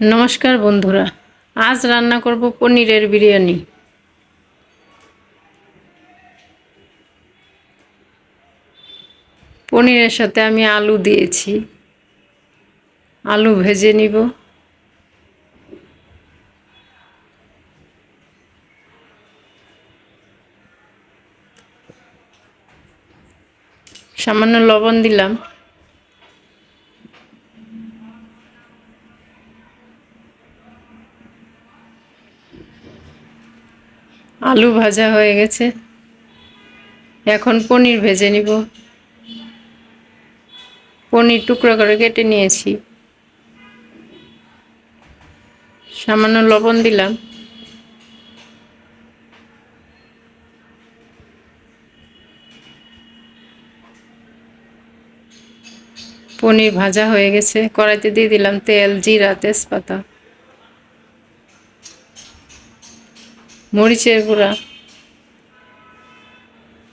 নমস্কার বন্ধুরা, আজ রান্না করব পনিরের বিরিয়ানি। পনিরের সাথে আমি আলু দিয়েছি। আলু ভেজে নিব। সামান্য লবণ দিলাম। আলু ভাজা হয়ে গেছে। এখন পনির ভেজে নিব। পনির টুকরো করে কেটে নিয়েছি। সামান্য লবণ দিলাম। পনির ভাজা হয়ে গেছে। কড়াইতে দিয়ে দিলাম তেল, জিরা, তেজপাতা। মরিচের গুঁড়া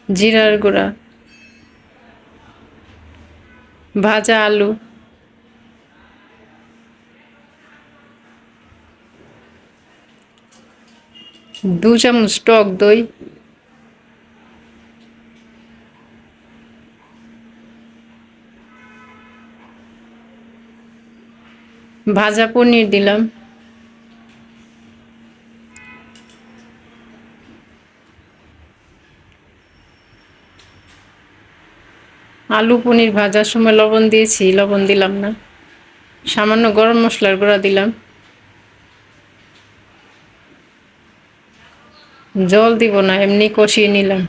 জিরার গুঁড়া ভাজা আলু দু চামচ টক দই ভাজা পনির দিলাম। আলু, পনির ভাজার সময় লবণ দিয়েছি, লবণ দিলাম না। সামান্য গরম মশলার গুঁড়া দিলাম। জল দিব না, এমনি কষিয়ে নিলাম।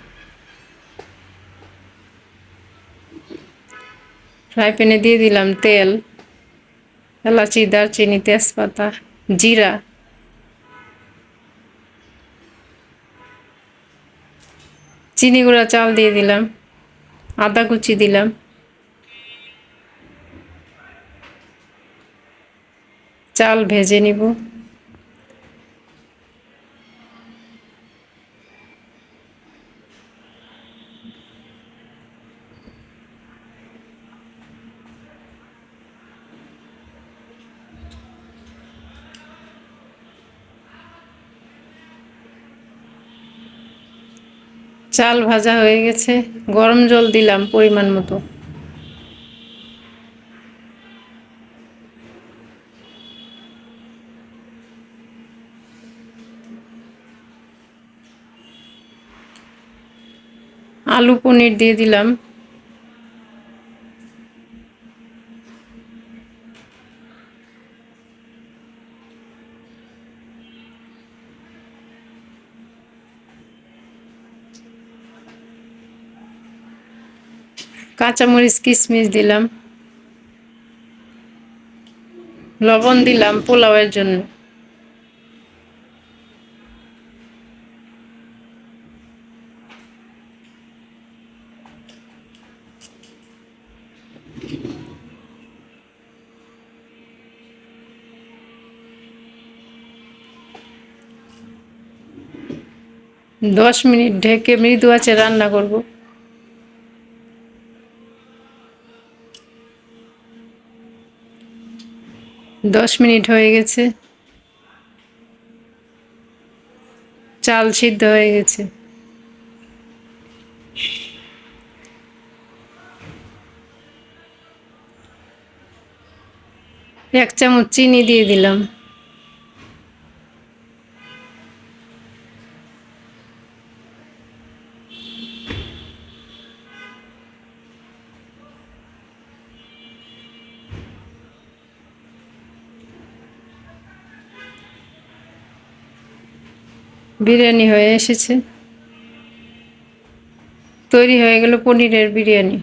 ফ্রাই প্যানে দিয়ে দিলাম তেল, এলাচি, দারচিনি, তেজপাতা, জিরা। চিনি গুঁড়া, চাল দিয়ে দিলাম। আদা কুচি দিলাম। চাল ভেজে নিব। চাল ভাজা হয়ে গেছে গরম জল দিলাম পরিমাণ মতো। আলু পনির দিয়ে দিলাম। কাঁচামরিচ কিশমিশ দিলাম। লবণ দিলাম পোলাওয়ের জন্য। দশ মিনিট ঢেকে মৃদু আছে রান্না করব। দশ মিনিট হয়ে গেছে। চাল সিদ্ধ হয়ে গেছে। এক চামচ চিনি দিয়ে দিলাম। বিরিয়ানি হয়ে এসেছে। তৈরি হয়ে গেল পনিরের বিরিয়ানি।